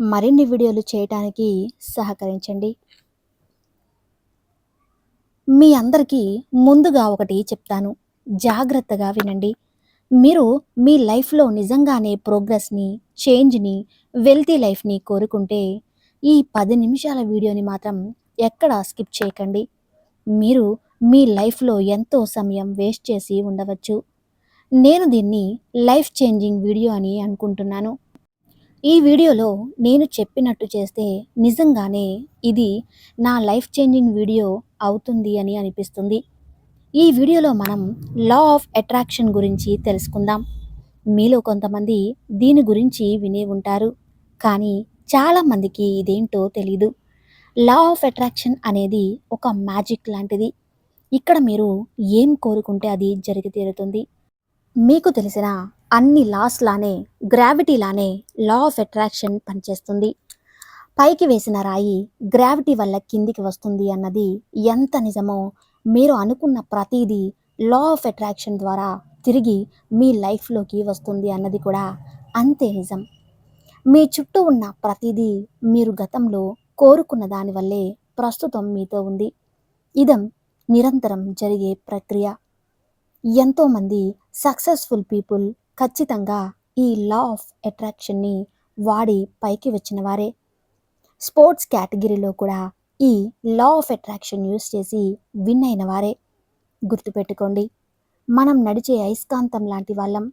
మరిన్ని వీడియోలు చేయటానికి సహకరించండి. మీ అందరికీ ముందుగా ఒకటి చెప్తాను. జాగ్రత్తగా వినండి. మీరు మీ లైఫ్లో నిజంగానే ప్రోగ్రెస్ని చేంజ్ని వెల్తీ లైఫ్ని కోరుకుంటే ఈ పది నిమిషాల వీడియోని మాత్రం ఎక్కడ స్కిప్ చేయకండి. మీరు మీ లైఫ్లో ఎంతో సమయం వేస్ట్ చేసి ఉండవచ్చు. నేను దీన్ని లైఫ్ చేంజింగ్ వీడియో అని అనుకుంటున్నాను. ఈ వీడియోలో నేను చెప్పినట్టు చేస్తే నిజంగానే ఇది నా లైఫ్ చేంజింగ్ వీడియో అవుతుంది అని అనిపిస్తుంది. ఈ వీడియోలో మనం లా ఆఫ్ అట్రాక్షన్ గురించి తెలుసుకుందాం. మీలో కొంతమంది దీని గురించి వినే ఉంటారు. కానీ చాలామందికి ఇదేంటో తెలీదు. లా ఆఫ్ అట్రాక్షన్ అనేది ఒక మ్యాజిక్ లాంటిది. ఇక్కడ మీరు ఏం కోరుకుంటే అది జరిగి తీరుతుంది. మీకు తెలిసిన అన్ని లాస్ లానే గ్రావిటీ లానే లా ఆఫ్ అట్రాక్షన్ పనిచేస్తుంది. పైకి వేసిన రాయి గ్రావిటీ వల్ల కిందికి వస్తుంది అన్నది ఎంత నిజమో మీరు అనుకున్న ప్రతిదీ లా ఆఫ్ అట్రాక్షన్ ద్వారా తిరిగి మీ లైఫ్లోకి వస్తుంది అన్నది కూడా అంతే నిజం. మీ చుట్టూ ఉన్న ప్రతిదీ మీరు గతంలో కోరుకున్న దానివల్లే ప్రస్తుతం మీతో ఉంది. ఇదం నిరంతరం జరిగే ప్రక్రియ. ఎంతోమంది సక్సెస్ఫుల్ పీపుల్ ఖచ్చితంగా ఈ లా ఆఫ్ అట్రాక్షన్ని వాడి పైకి వచ్చిన వారే. స్పోర్ట్స్ కేటగిరీలో కూడా ఈ లా ఆఫ్ అట్రాక్షన్ యూస్ చేసి విన్ అయిన వారే. గుర్తుపెట్టుకోండి మనం నడిచే అయస్కాంతం లాంటి వాళ్ళం.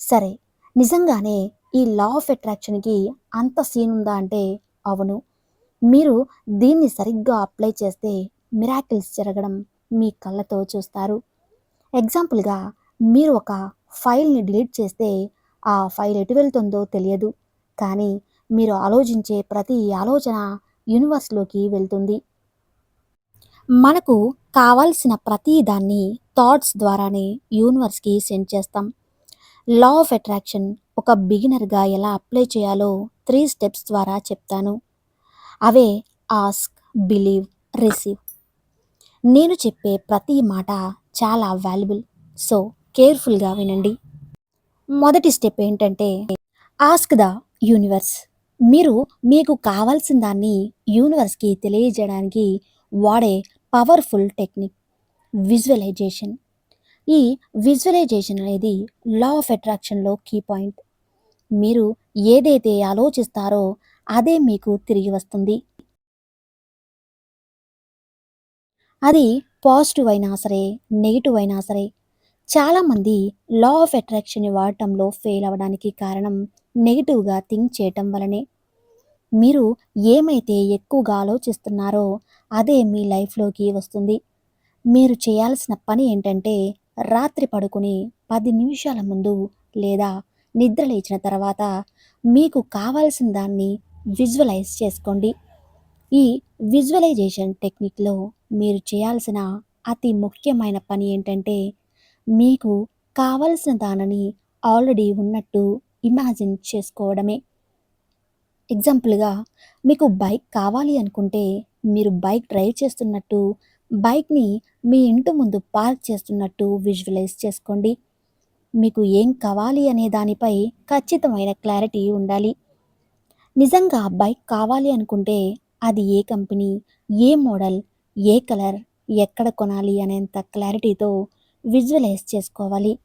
సరే నిజంగానే ఈ లా ఆఫ్ అట్రాక్షన్కి అంత సీన్ ఉందా అంటే అవును. మీరు దీన్ని సరిగ్గా అప్లై చేస్తే మిరాకిల్స్ జరగడం మీ కళ్ళతో చూస్తారు. ఎగ్జాంపుల్గా మీరు ఒక ఫైల్ని డిలీట్ చేస్తే ఆ ఫైల్ ఎటు వెళ్తుందో తెలియదు. కానీ మీరు ఆలోచించే ప్రతి ఆలోచన యూనివర్స్లోకి వెళ్తుంది. మనకు కావాల్సిన ప్రతి దాన్ని థాట్స్ ద్వారానే యూనివర్స్కి సెండ్ చేస్తాం. లా ఆఫ్ అట్రాక్షన్ ఒక బిగినర్గా ఎలా అప్లై చేయాలో త్రీ స్టెప్స్ ద్వారా చెప్తాను. అవే ఆస్క్ బిలీవ్ రిసీవ్. నేను చెప్పే ప్రతి మాట చాలా వాల్యుబుల్. సో కేర్ఫుల్గా వినండి. మొదటి స్టెప్ ఏంటంటే ఆస్క్ ద యూనివర్స్. మీరు మీకు కావాల్సిన దాన్ని యూనివర్స్కి తెలియజేయడానికి వాడే పవర్ఫుల్ టెక్నిక్ విజువలైజేషన్. ఈ విజువలైజేషన్ అనేది లా ఆఫ్ అట్రాక్షన్లో కీ పాయింట్. మీరు ఏదైతే ఆలోచిస్తారో అదే మీకు తిరిగి వస్తుంది. అది పాజిటివ్ అయినా సరే నెగిటివ్ అయినా సరే చాలామంది లా ఆఫ్ అట్రాక్షన్ని వాడటంలో ఫెయిల్ అవ్వడానికి కారణం నెగిటివ్గా థింక్ చేయటం వలనే. మీరు ఏమైతే ఎక్కువగా ఆలోచిస్తున్నారో అదే మీ లైఫ్లోకి వస్తుంది. మీరు చేయాల్సిన పని ఏంటంటే రాత్రి పడుకుని పది నిమిషాల ముందు లేదా నిద్ర లేచిన తర్వాత మీకు కావాల్సిన దాన్ని విజువలైజ్ చేసుకోండి. ఈ విజువలైజేషన్ టెక్నిక్లో మీరు చేయాల్సిన అతి ముఖ్యమైన పని ఏంటంటే మీకు కావలసిన దానిని ఆల్రెడీ ఉన్నట్టు ఇమాజిన్ చేసుకోవడమే. ఎగ్జాంపుల్గా మీకు బైక్ కావాలి అనుకుంటే మీరు బైక్ డ్రైవ్ చేస్తున్నట్టు బైక్ని మీ ఇంటి ముందు పార్క్ చేస్తున్నట్టు విజువలైజ్ చేసుకోండి. మీకు ఏం కావాలి అనే దానిపై ఖచ్చితమైన క్లారిటీ ఉండాలి. నిజంగా బైక్ కావాలి అనుకుంటే అది ఏ కంపెనీ ఏ మోడల్ ఏ కలర్ ఎక్కడ కొనాలి అనేంత క్లారిటీతో విజువలైజ్ చేసుకోవాలి.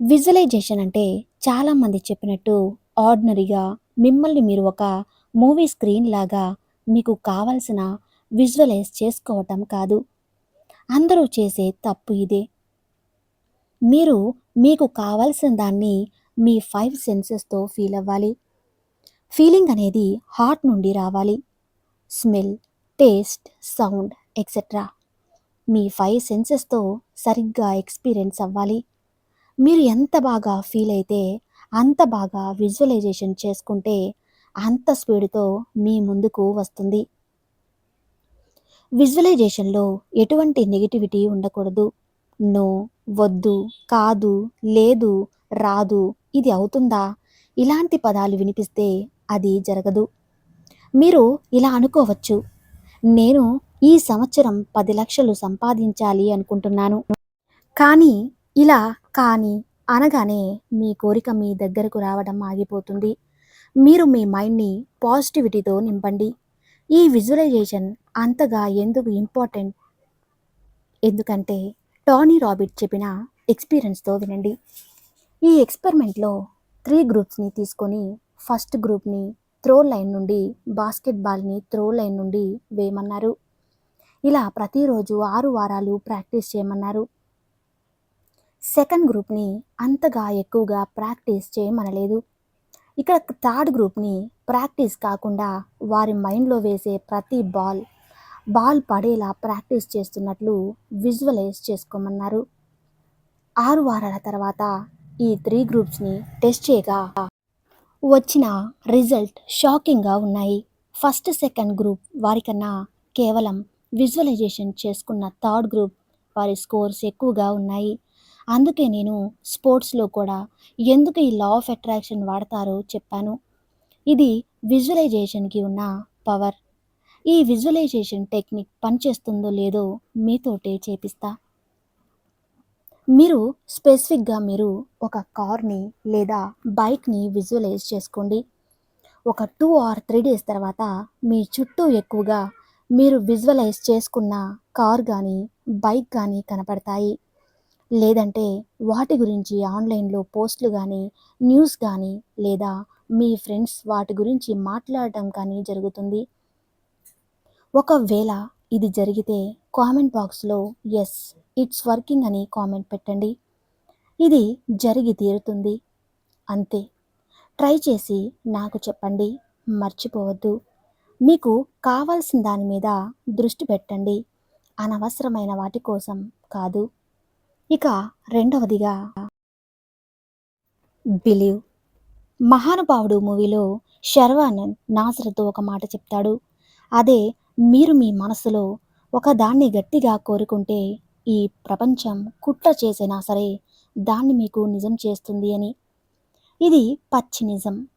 విజువలైజేషన్ అంటే చాలామంది చెప్పినట్టు ఆర్డినరీగా మిమ్మల్ని మీరు ఒక మూవీ స్క్రీన్ లాగా మీకు కావలసిన విజువలైజ్ చేసుకోవటం కాదు. అందరూ చేసే తప్పు ఇదే. మీరు మీకు కావాల్సిన దాన్ని మీ ఫైవ్ సెన్సెస్తో ఫీల్ అవ్వాలి. ఫీలింగ్ అనేది హార్ట్ నుండి రావాలి. స్మెల్ టేస్ట్ సౌండ్ ఎక్సెట్రా మీ ఫైవ్ సెన్సెస్తో సరిగ్గా ఎక్స్పీరియన్స్ అవ్వాలి. మీరు ఎంత బాగా ఫీల్ అయితే అంత బాగా విజువలైజేషన్ చేసుకుంటే అంత స్పీడ్తో మీ ముందుకు వస్తుంది. విజువలైజేషన్లో ఎటువంటి నెగిటివిటీ ఉండకూడదు. నో వద్దు కాదు లేదు రాదు ఇది అవుతుందా? ఇలాంటి పదాలు వినిపిస్తే అది జరగదు. మీరు ఇలా అనుకోవచ్చు. నేను ఈ సంవత్సరం పది లక్షలు సంపాదించాలి అనుకుంటున్నాను. కానీ ఇలా కానీ అనగానే మీ కోరిక మీ దగ్గరకు రావడం ఆగిపోతుంది. మీరు మీ మైండ్ని పాజిటివిటీతో నింపండి. ఈ విజువలైజేషన్ అంతగా ఎందుకు ఇంపార్టెంట్? ఎందుకంటే టానీ రాబిట్ చెప్పిన ఎక్స్పీరియన్స్తో వినండి. ఈ ఎక్స్పెరిమెంట్లో త్రీ గ్రూప్స్ని తీసుకొని ఫస్ట్ గ్రూప్ని త్రో లైన్ నుండి బాస్కెట్బాల్ని త్రో లైన్ నుండి వేయమన్నారు. ఇలా ప్రతిరోజు ఆరు వారాలు ప్రాక్టీస్ చేయమన్నారు. సెకండ్ గ్రూప్ని అంతగా ఎక్కువగా ప్రాక్టీస్ చేయమనలేదు. ఇక్కడ థర్డ్ గ్రూప్ని ప్రాక్టీస్ కాకుండా వారి మైండ్లో వేసే ప్రతి బాల్ బాల్ పడేలా ప్రాక్టీస్ చేస్తున్నట్లు విజువలైజ్ చేసుకోమన్నారు. ఆరు వారాల తర్వాత ఈ త్రీ గ్రూప్స్ని టెస్ట్ చేయగా వచ్చిన రిజల్ట్ షాకింగ్గా ఉన్నాయి. ఫస్ట్ సెకండ్ గ్రూప్ వారికన్నా కేవలం విజువలైజేషన్ చేసుకున్న థర్డ్ గ్రూప్ వారి స్కోర్స్ ఎక్కువగా ఉన్నాయి. అందుకే నేను స్పోర్ట్స్లో కూడా ఎందుకు ఈ లా ఆఫ్ అట్రాక్షన్ వాడతారో చెప్పాను. ఇది విజువలైజేషన్కి ఉన్న పవర్ ఈ విజువలైజేషన్ టెక్నిక్ పనిచేస్తుందో లేదో మీతోటే చేపిస్తా. మీరు స్పెసిఫిక్గా మీరు ఒక కార్ని లేదా బైక్ని విజువలైజ్ చేసుకోండి. ఒక టూ ఆర్ త్రీ డేస్ తర్వాత మీ చుట్టూ ఎక్కువగా మీరు విజువలైజ్ చేసుకున్న కార్ కానీ బైక్ కానీ కనపడతాయి. లేదంటే వాటి గురించి ఆన్లైన్లో పోస్టులు కానీ న్యూస్ కానీ లేదా మీ ఫ్రెండ్స్ వాటి గురించి మాట్లాడటం కానీ జరుగుతుంది. ఒకవేళ ఇది జరిగితే కామెంట్ బాక్స్లో ఎస్ ఇట్స్ వర్కింగ్ అని కామెంట్ పెట్టండి. ఇది జరిగి తీరుతుంది. అంతే. ట్రై చేసి నాకు చెప్పండి. మర్చిపోవద్దు. మీకు కావాల్సిన దాని మీద దృష్టి పెట్టండి. అనవసరమైన వాటి కోసం కాదు. ఇక రెండవదిగా బిలీవ్. మహానుభావుడు మూవీలో శర్వానంద్ నాసరతో ఒక మాట చెప్తాడు. అదే మీరు మీ మనసులో ఒక దాన్ని గట్టిగా కోరుకుంటే ఈ ప్రపంచం కుట్ర చేసినా సరే దాన్ని మీకు నిజం చేస్తుంది అని. ఇది పచ్చి నిజం.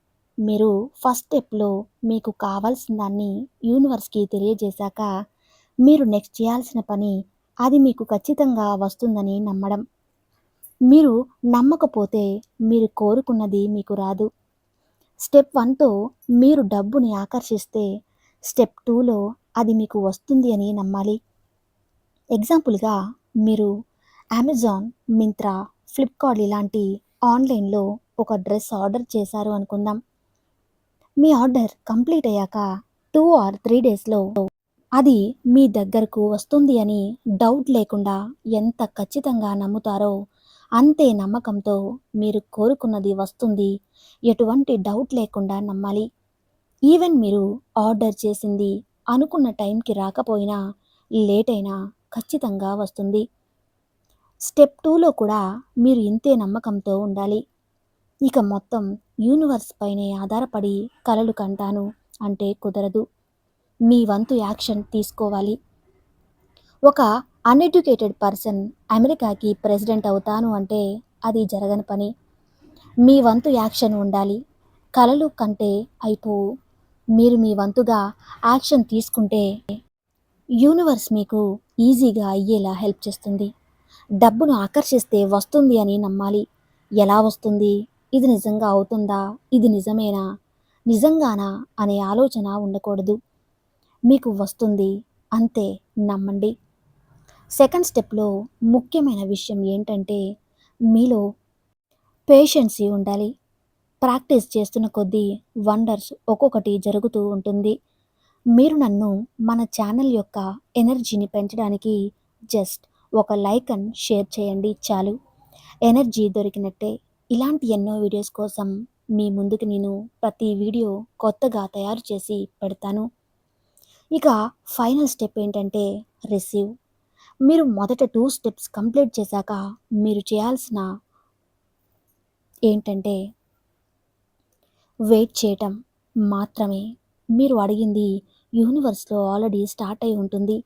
మీరు ఫస్ట్ స్టెప్లో మీకు కావాల్సిన దాన్ని యూనివర్స్కి తెలియజేశాక మీరు నెక్స్ట్ చేయాల్సిన పని అది మీకు ఖచ్చితంగా వస్తుందని నమ్మడం. మీరు నమ్మకపోతే మీరు కోరుకున్నది మీకు రాదు. స్టెప్ వన్తో మీరు డబ్బుని ఆకర్షిస్తే స్టెప్ టూలో అది మీకు వస్తుంది అని నమ్మాలి. ఎగ్జాంపుల్గా మీరు అమెజాన్ మింత్రా ఫ్లిప్కార్ట్ ఇలాంటి ఆన్లైన్లో ఒక డ్రెస్ ఆర్డర్ చేశారు అనుకుందాం. మీ ఆర్డర్ కంప్లీట్ అయ్యాక టూ ఆర్ త్రీ డేస్లో అది మీ దగ్గరకు వస్తుంది అని డౌట్ లేకుండా ఎంత ఖచ్చితంగా నమ్ముతారో అంతే నమ్మకంతో మీరు కోరుకున్నది వస్తుంది. ఎటువంటి డౌట్ లేకుండా నమ్మాలి. ఈవెన్ మీరు ఆర్డర్ చేసింది అనుకున్న టైంకి రాకపోయినా లేట్ అయినా ఖచ్చితంగా వస్తుంది. స్టెప్ టూలో కూడా మీరు ఇంతే నమ్మకంతో ఉండాలి. ఇక మొత్తం యూనివర్స్ పైనే ఆధారపడి కలలు కంటాను అంటే కుదరదు. మీ వంతు యాక్షన్ తీసుకోవాలి. ఒక అన్ఎడ్యుకేటెడ్ పర్సన్ అమెరికాకి ప్రెసిడెంట్ అవుతాను అంటే అది జరగని పని. మీ వంతు యాక్షన్ ఉండాలి. కలలు కంటే అయిపోవు మీరు మీ వంతుగా యాక్షన్ తీసుకుంటే యూనివర్స్ మీకు ఈజీగా అయ్యేలా హెల్ప్ చేస్తుంది. డబ్బును ఆకర్షిస్తే వస్తుంది అని నమ్మాలి. ఎలా వస్తుంది? ఇది నిజంగా అవుతుందా? ఇది నిజమేనా? నిజంగానా? అనే ఆలోచన ఉండకూడదు. మీకు వస్తుంది. అంతే నమ్మండి. సెకండ్ స్టెప్లో ముఖ్యమైన విషయం ఏంటంటే మీలో పేషెన్సీ ఉండాలి. ప్రాక్టీస్ చేస్తున్న కొద్దీ వండర్స్ ఒక్కొక్కటి జరుగుతూ ఉంటుంది. మీరు నన్ను మన ఛానల్ యొక్క ఎనర్జీని పెంచడానికి జస్ట్ ఒక లైక్ అండ్ షేర్ చేయండి చాలు. ఎనర్జీ దొరికినట్టే ఇలాంటి ఎన్నో వీడియోస్ కోసం మీ ముందుకు నేను ప్రతి వీడియో కొత్తగా తయారు చేసి పెడతాను. ఇక ఫైనల్ స్టెప్ ఏంటంటే రిసీవ్ మీరు మొదట టూ స్టెప్స్ కంప్లీట్ చేశాక మీరు చేయాల్సిన ఏంటంటే వెయిట్ చేయటం మాత్రమే. మీరు అడిగింది యూనివర్స్లో ఆల్రెడీ స్టార్ట్ అయి ఉంటుంది.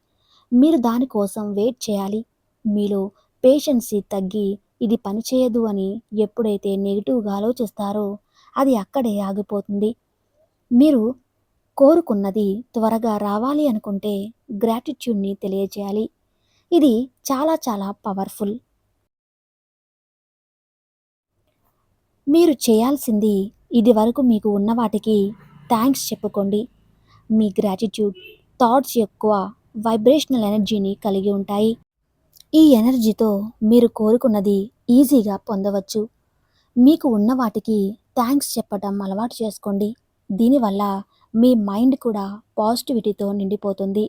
మీరు దానికోసం వెయిట్ చేయాలి. మీలో పేషెన్సీ తగ్గి ఇది పనిచేయదు అని ఎప్పుడైతే నెగిటివ్గా ఆలోచిస్తారో అది అక్కడే ఆగిపోతుంది. మీరు కోరుకున్నది త్వరగా రావాలి అనుకుంటే గ్రాటిట్యూడ్ని తెలియజేయాలి. ఇది చాలా చాలా పవర్ఫుల్. మీరు చేయాల్సింది ఇది వరకు మీకు ఉన్న వాటికి థ్యాంక్స్ చెప్పుకోండి. మీ గ్రాటిట్యూడ్ థాట్స్ ఎక్కువ వైబ్రేషనల్ ఎనర్జీని కలిగి ఉంటాయి. ఈ ఎనర్జీతో మీరు కోరుకున్నది ఈజీగా పొందవచ్చు. మీకు ఉన్న వాటికి థ్యాంక్స్ చెప్పటం అలవాటు చేసుకోండి. దీనివల్ల మీ మైండ్ కూడా పాజిటివిటీతో నిండిపోతుంది.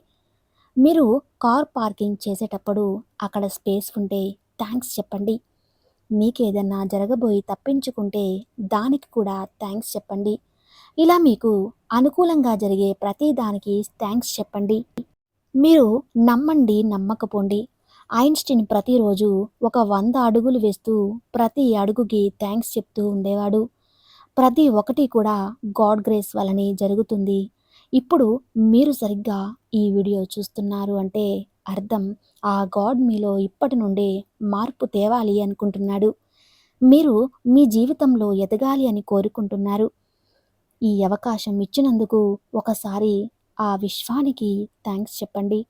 మీరు కార్ పార్కింగ్ చేసేటప్పుడు అక్కడ స్పేస్ ఉంటే థ్యాంక్స్ చెప్పండి. మీకు ఏదన్నా జరగబోయి తప్పించుకుంటే దానికి కూడా థ్యాంక్స్ చెప్పండి. ఇలా మీకు అనుకూలంగా జరిగే ప్రతి దానికి థ్యాంక్స్ చెప్పండి. మీరు నమ్మండి నమ్మకపోండి. ఐన్స్టీన్ ప్రతిరోజు ఒక వంద అడుగులు వేస్తూ ప్రతి అడుగుకి థ్యాంక్స్ చెప్తూ ఉండేవాడు. ప్రతి ఒక్కటి కూడా గాడ్ గ్రేస్ వలనే జరుగుతుంది. ఇప్పుడు మీరు సరిగ్గా ఈ వీడియో చూస్తున్నారు అంటే అర్థం ఆ గాడ్ మీలో ఇప్పటి నుండే మార్పు తేవాలి అనుకుంటున్నాడు. మీరు మీ జీవితంలో ఎదగాలి అని కోరుకుంటున్నారు. ఈ అవకాశం ఇచ్చినందుకు ఒకసారి ఆ విశ్వానికి థ్యాంక్స్ చెప్పండి.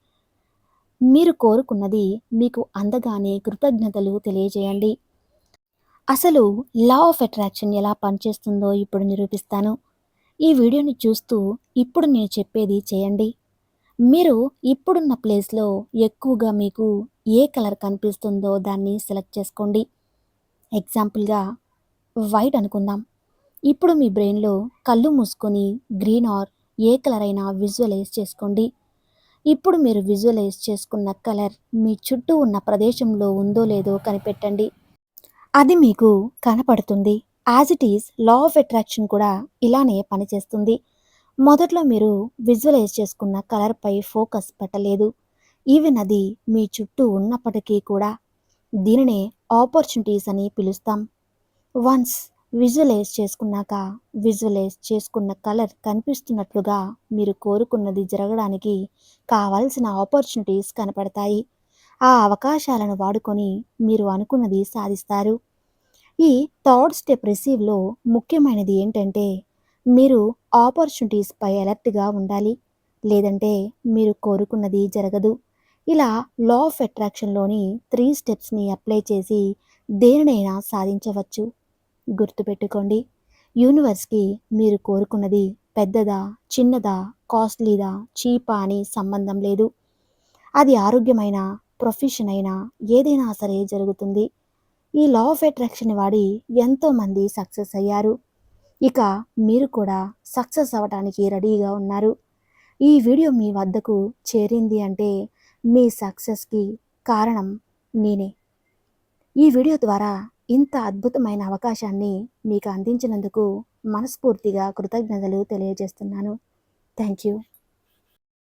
మీరు కోరుకున్నది మీకు అందగానే కృతజ్ఞతలు తెలియజేయండి. అసలు లా ఆఫ్ అట్రాక్షన్ ఎలా పనిచేస్తుందో ఇప్పుడు నిరూపిస్తాను. ఈ వీడియోని చూస్తూ ఇప్పుడు నేను చెప్పేది చేయండి. మీరు ఇప్పుడున్న ప్లేస్లో ఎక్కువగా మీకు ఏ కలర్ కనిపిస్తుందో దాన్ని సెలెక్ట్ చేసుకోండి. ఎగ్జాంపుల్గా వైట్ అనుకుందాం. ఇప్పుడు మీ బ్రెయిన్లో కళ్ళు మూసుకొని గ్రీన్ ఆర్ ఏ కలర్ అయినా విజువలైజ్ చేసుకోండి. ఇప్పుడు మీరు విజువలైజ్ చేసుకున్న కలర్ మీ చుట్టూ ఉన్న ప్రదేశంలో ఉందో లేదో కనిపెట్టండి. అది మీకు కనపడుతుంది. As it is law of attraction కూడా ఇలానే పనిచేస్తుంది. మొదట్లో మీరు విజువలైజ్ చేసుకున్న కలర్పై ఫోకస్ పెట్టలేదు. ఈవెన్ అది మీ చుట్టూ ఉన్నప్పటికీ కూడా దీనినే ఆపర్చునిటీస్ అని పిలుస్తాం. వన్స్ విజువలైజ్ చేసుకున్నాక విజువలైజ్ చేసుకున్న కలర్ కనిపిస్తున్నట్లుగా మీరు కోరుకున్నది జరగడానికి కావలసిన ఆపర్చునిటీస్ కనపడతాయి. ఆ అవకాశాలను వాడుకొని మీరు అనుకున్నది సాధిస్తారు. ఈ థర్డ్ స్టెప్ రిసీవ్లో ముఖ్యమైనది ఏంటంటే మీరు ఆపర్చునిటీస్పై అలర్ట్గా ఉండాలి. లేదంటే మీరు కోరుకున్నది జరగదు. ఇలా లా ఆఫ్ అట్రాక్షన్లోని త్రీ స్టెప్స్ని అప్లై చేసి దేనినైనా సాధించవచ్చు. గుర్తుపెట్టుకోండి. యూనివర్స్కి మీరు కోరుకున్నది పెద్దదా చిన్నదా కాస్ట్లీదా చీపా అని సంబంధం లేదు. అది ఆరోగ్యమైన ప్రొఫెషన్ అయినా ఏదైనా సరే జరుగుతుంది. ఈ లా ఆఫ్ అట్రాక్షన్ వాడి ఎంతోమంది సక్సెస్ అయ్యారు. ఇక మీరు కూడా సక్సెస్ అవ్వడానికి రెడీగా ఉన్నారు. ఈ వీడియో మీ వద్దకు చేరింది అంటే మీ సక్సెస్కి కారణం నేనే. ఈ వీడియో ద్వారా ఇంత అద్భుతమైన అవకాశాన్ని మీకు అందించినందుకు మనస్ఫూర్తిగా కృతజ్ఞతలు తెలియజేస్తున్నాను. Thank you